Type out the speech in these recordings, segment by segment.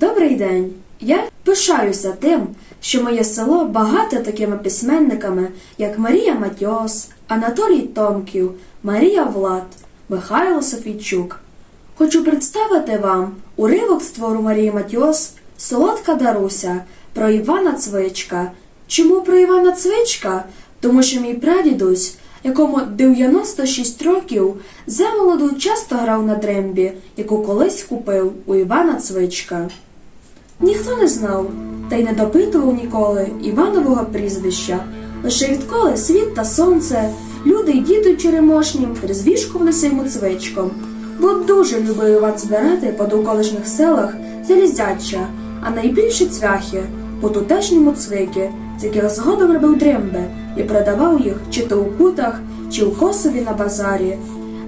Добрий день! Я пишаюся тим, що моє село багате такими письменниками, як Марія Матьос, Анатолій Томків, Марія Влад, Михайло Софійчук. Хочу представити вам уривок з твору Марії Матьос Солодка Даруся про Івана Цвичка. Чому про Івана Цвичка? Тому що мій прадідусь, якому 96 років, замолоду часто грав на дрембі, яку колись купив у Івана Цвичка. Ніхто не знав, та й не допитував ніколи Іванового прізвища. Лише відколи світ та сонце, люди й діти черемошнім призвішкувалися йому цвичком, бо дуже любив Іван збирати по довколишніх селах залізяча, а найбільше цвяхи по тутешньому цвики, з яких згодом робив дримби і продавав їх чи то у кутах, чи у косові на базарі.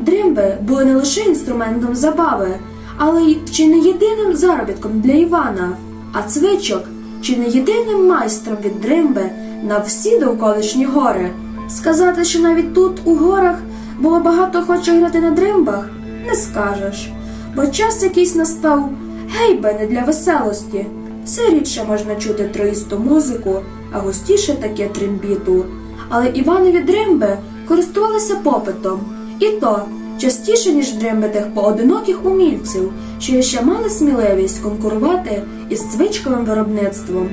Дримби були не лише інструментом забави, але чи не єдиним заробітком для Івана, а цвичок чи не єдиним майстром від дримби на всі довколишні гори. Сказати, що навіть тут, у горах, було багато охочих грати на дримбах, не скажеш, бо час якийсь настав, гей би не для веселості. Все рідше можна чути троїсту музику, а густіше таке трембіту. Але Іванові дримби користувалися попитом, і то частіше, ніж тих поодиноких умільців, що ще мали сміливість конкурувати із цвичковим виробництвом.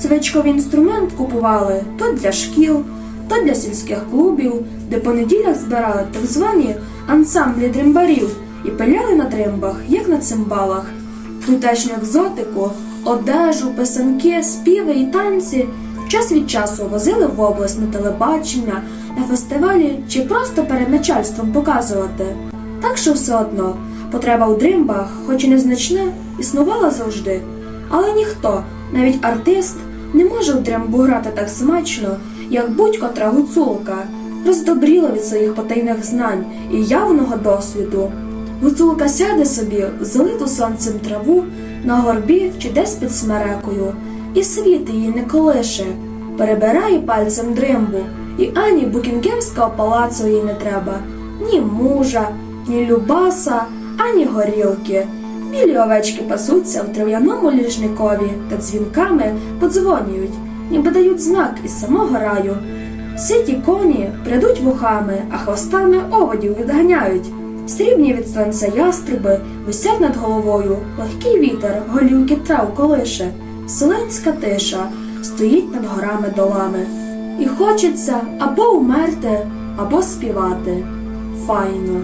Цвичковий інструмент купували то для шкіл, то для сільських клубів, де по неділях збирали так звані ансамблі дримбарів і пиляли на дримбах, як на цимбалах. Тутешню екзотику, одежу, писанки, співи і танці час від часу возили в область на телебачення, на фестивалі чи просто перед начальством показувати. Так що все одно потреба у дримбах, хоч і незначна, існувала завжди. Але ніхто, навіть артист, не може в дримбу грати так смачно, як будь-котра гуцулка, роздобріла від своїх потайних знань і явного досвіду. Гуцулка сяде собі залиту сонцем траву на горбі чи десь під смерекою, і світ її не колише, перебирає пальцем дримбу, і ані Букінгемського палацу їй не треба, ні мужа, ні любаса, ані горілки. Білі овечки пасуться в трав'яному ліжникові та дзвінками подзвонюють, ніби дають знак із самого раю. Ситі коні придуть вухами, а хвостами оводів відганяють. Срібні від сонця яструби висять над головою, легкий вітер голівки трав колише, селенська тиша стоїть над горами долами. І хочеться або умерти, або співати. Файно.